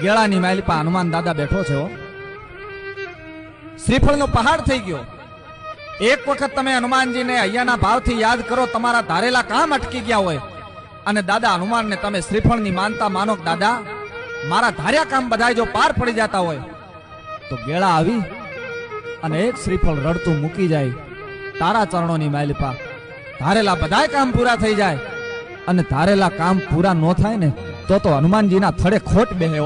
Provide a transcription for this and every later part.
ગેળાની માલી પા હનુમાન દાદા બેઠો છે શ્રીફળનો પહાડ થઈ ગયો. એક વખત તમે હનુમાનજીને અહીંયાના ભાવથી યાદ કરો, તમારા ધારેલા કામ અટકી ગયા હોય. અને દાદા હનુમાનને તમે શ્રીફળની માનતા માનો દાદા, મારા ધાર્યા કામ બધા જો પાર પડી જતા હોય, તો ગેળા આવી અને એક શ્રીફળ રડતું મૂકી જાય. તારા ચરણોની માલિપા ધારેલા બધાય કામ પૂરા થઈ જાય. અને ધારેલા કામ પૂરા ન થાય ને, તો તો હનુમાનજીના થડે ખોટ બેહે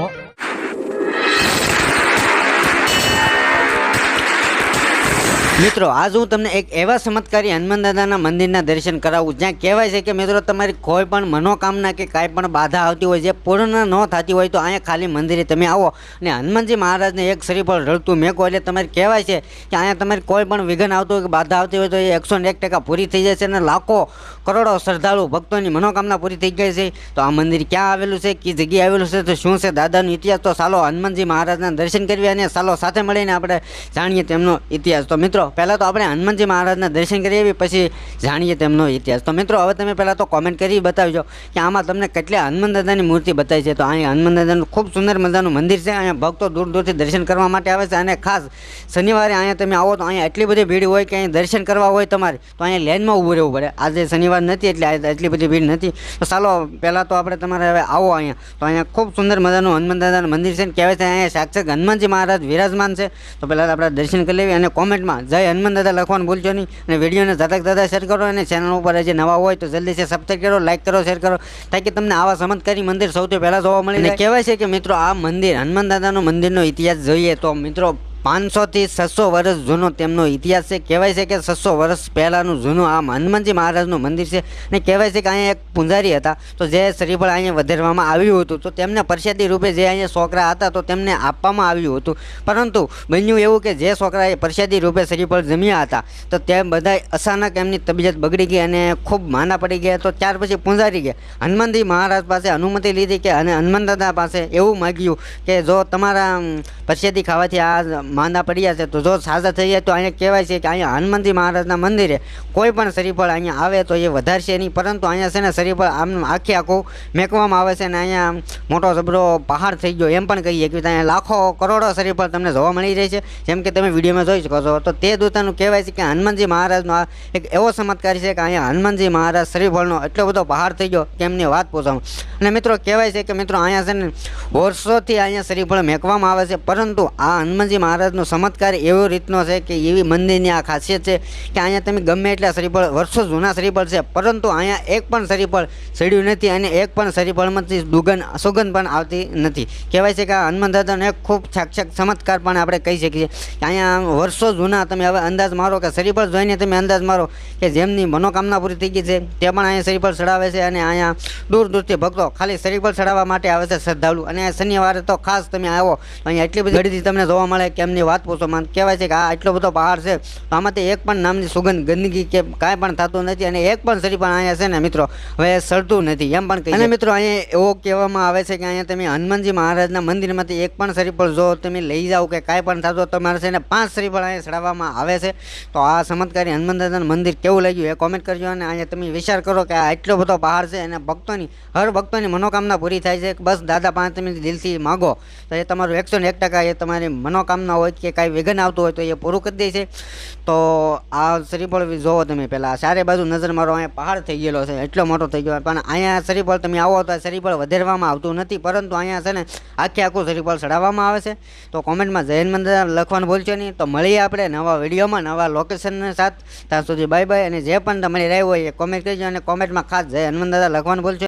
મિત્રો, આજ હું તમને એક એવા ચમત્કારી હનુમાન દાદાના મંદિરના દર્શન કરાવું, જ્યાં કહેવાય છે કે મિત્રો, તમારી કોઈ પણ મનોકામના કે કાંઈ પણ બાધા આવતી હોય, જે પૂર્ણ ન થતી હોય, તો અહીંયા ખાલી મંદિરે તમે આવો. અને હનુમાનજી મહારાજને એક શ્રીફળ રડતું મેકો, એટલે તમારે કહેવાય છે કે અહીંયા તમારે કોઈ પણ વિઘન આવતું હોય કે બાધા આવતી હોય, તો એ એકસો ને એક ટકા પૂરી થઈ જાય છે અને લાખો કરોડો શ્રદ્ધાળુ ભક્તોની મનોકામના પૂરી થઈ ગઈ છે. તો આ મંદિર ક્યાં આવેલું છે, કઈ જગ્યાએ આવેલું છે, તો શું છે, દાદાનો ઇતિહાસ, તો ચાલો હનુમાનજી મહારાજના દર્શન કરીએ અને ચાલો સાથે મળીને આપણે જાણીએ તેમનો ઇતિહાસ. તો મિત્રો પહેલાં તો આપણે હનુમાનજી મહારાજના દર્શન કરી આવીએ પછી જાણીએ તેમનો ઇતિહાસ. તો મિત્રો, હવે તમે પહેલાં તો કોમેન્ટ કરી બતાવજો કે આમાં તમને કેટલી હનુમાન દાદાની મૂર્તિ બતાવી છે. તો અહીંયા હનુમાન દાદાનું ખૂબ સુંદર મજાનું મંદિર છે. અહીંયા ભક્તો દૂર દૂરથી દર્શન કરવા માટે આવે છે. અને ખાસ શનિવારે અહીંયા તમે આવો તો અહીંયા એટલી બધી ભીડ હોય કે અહીં દર્શન કરવા હોય તમારે, તો અહીંયા લેનમાં ઊભું રહેવું પડે. આજે શનિવાર નથી એટલે એટલી બધી ભીડ નથી. તો ચાલો, પહેલાં તો આપણે તમારે હવે આવો અહીંયા. તો અહીંયા ખૂબ સુંદર મજાનું હનુમાન દાદાનું મંદિર છે. કહેવાય છે અહીંયા સાક્ષાત હનુમાનજી મહારાજ વિરાજમાન છે. તો પહેલાં આપણે દર્શન કરી લેવી અને કોમેન્ટમાં જય હનુમાન દાદા લખવાનું ભૂલજો નહીં. અને વિડીયોને દાદા દાદા શેર કરો અને ચેનલ ઉપર જે નવા હોય તો જલ્દી છે સબસ્ક્રાઈબ કરો લાઈક કરો શેર કરો તાકી તમને આવા ચમત્કારી મંદિર સૌથી પહેલાં જોવા મળે અને કહેવાય છે કે મિત્રો આ મંદિર હનુમાન દાદાનો મંદિરનો ઇતિહાસ જોઈએ તો મિત્રો પાંચસોથી છસો વર્ષ જૂનો તેમનો ઇતિહાસ છે. કહેવાય છે કે છસો વર્ષ પહેલાંનું જૂનું આ હનુમાનજી મહારાજનું મંદિર છે અને કહેવાય છે કે અહીંયા એક પૂંજારી હતા. તો જે શ્રીફળ અહીંયા વધારવામાં આવ્યું હતું, તો તેમને પરસાદી રૂપે જે અહીંયા છોકરા હતા તો તેમને આપવામાં આવ્યું હતું. પરંતુ બન્યું એવું કે જે છોકરાએ પ્રસાદી રૂપે શ્રીફળ જમ્યા હતા, તો તે બધા અચાનક એમની તબિયત બગડી ગઈ અને ખૂબ માના પડી ગયા. તો ત્યાર પછી પૂંજારી ગયા. હનુમાનજી મહારાજ પાસે અનુમતિ લીધી કે અને હનુમાન દાદા પાસે એવું માગ્યું કે જો તમારા પરસાદી ખાવાથી આ માંદા પડ્યા છે તો જો સાજા થઈ જાય તો અહીંયા કહેવાય છે કે અહીંયા હનુમાનજી મહારાજના મંદિરે કોઈ પણ શ્રીફળ અહીંયા આવે તો એ વધારશે નહીં. પરંતુ અહીંયા છે ને શ્રીફળ આમ આખે આખું મેકવામાં આવે છે ને અહીંયા મોટો જબરો પહાડ થઈ ગયો એમ પણ કહીએ કે અહીંયા લાખો કરોડો શ્રીફળ તમને જોવા મળી રહી છે. જેમ કે તમે વિડીયોમાં જોઈ શકો છો. તો તે દૂતાનું કહેવાય છે કે હનુમાનજી મહારાજનો આ એક એવો ચમત્કાર છે કે અહીંયા હનુમાનજી મહારાજ શ્રીફળનો એટલો બધો પહાડ થઈ ગયો કે એમની વાત પૂછો. અને મિત્રો કહેવાય છે કે મિત્રો અહીંયા છે ને વર્ષોથી અહીંયા શ્રીફળ મેકવામાં આવે છે. પરંતુ આ હનુમાનજી મહારાજનો ચમત્કાર એવો રીતનો છે કે એવી મંદિરની આ ખાસિયત છે કે અહીંયા તમે ગમે એટલા શ્રીફળ, વર્ષો જૂના શ્રીફળ છે, પરંતુ અહીંયા એક પણ શ્રીફળ સડ્યું નથી અને એક પણ શ્રીફળમાંથી દુગંધ સુગંધ પણ આવતી નથી. કહેવાય છે કે આ હનુમાન દાદાનો એક ખૂબ સાક્ષાત ચમત્કાર પણ આપણે કહી શકીએ કે અહીંયા વર્ષો જૂના તમે હવે અંદાજ મારો કે શ્રીફળ જોઈને તમે અંદાજ મારો કે જેમની મનોકામના પૂરી થઈ ગઈ છે, તે પણ અહીંયા શ્રીફળ ચડાવે છે અને અહીંયા દૂર દૂરથી ભક્તો ખાલી શ્રીફળ ચડાવવા માટે આવે છે શ્રદ્ધાળુ. અને શનિવારે તો ખાસ તમે આવો અહીંયા એટલી બધી ગળીથી તમને જોવા મળે કે એમની વાત પૂછો. મને કહેવાય છે કે આ એટલો બધો પહાડ છે તો આમાંથી એક પણ નામની સુગંધ ગંદકી કે કાંઈ પણ થતું નથી અને એક પણ શ્રીફળ અહીંયા છે ને મિત્રો હવે સડતું નથી એમ પણ અને મિત્રો અહીંયા એવો કહેવામાં આવે છે કે અહીંયા તમે હનુમાનજી મહારાજના મંદિરમાંથી એક પણ શ્રીફળ જો તમે લઈ જાઓ કે કાંઈ પણ થતો તમારે છે ને પાંચ શ્રીફળ અહીંયા ચડાવવામાં આવે છે. તો આ ચમત્કારી હનુમાન દાદાનું મંદિર કેવું લાગ્યું એ કોમેન્ટ કરજો અને અહીંયા તમે વિચાર કરો કે આ એટલો બધો પહાડ છે અને ભક્તોની હર ભક્તોની મનોકામના પૂરી થાય છે. બસ દાદા પાંચ તમે દિલથી માગો. તો એ તમારું એકસો ને એક ટકા એ તમારી મનોકામના હોય કે કાંઈ વિઘન આવતું હોય તો એ પૂરું કરી દે છે. તો આ શ્રીફળ જોવો તમે પહેલાં. ચારે બાજુ નજર મારો અહીંયા પહાડ થઈ ગયેલો છે. એટલો મોટો થઈ ગયો. પણ અહીંયા શ્રીફળ તમે આવો તો શ્રીફળ વધારવામાં આવતું નથી. પરંતુ અહીંયા છે ને આખે આખું શ્રીફળ ચડાવવામાં આવે છે. તો કોમેન્ટમાં જૈન મંદિર લખવાનું ભૂલશો નહીં. તો મળીએ આપણે નવા વિડીયોમાં, નવા લોકેશનને સાથ. ત્યાં સુધી બાય બાય અને જે પણ તમને રહ્યું હોય એ કોમેન્ટ કરજો અને કોમેન્ટમાં ખાસ જય હનુમાન દાદા લખવાનું ભૂલશો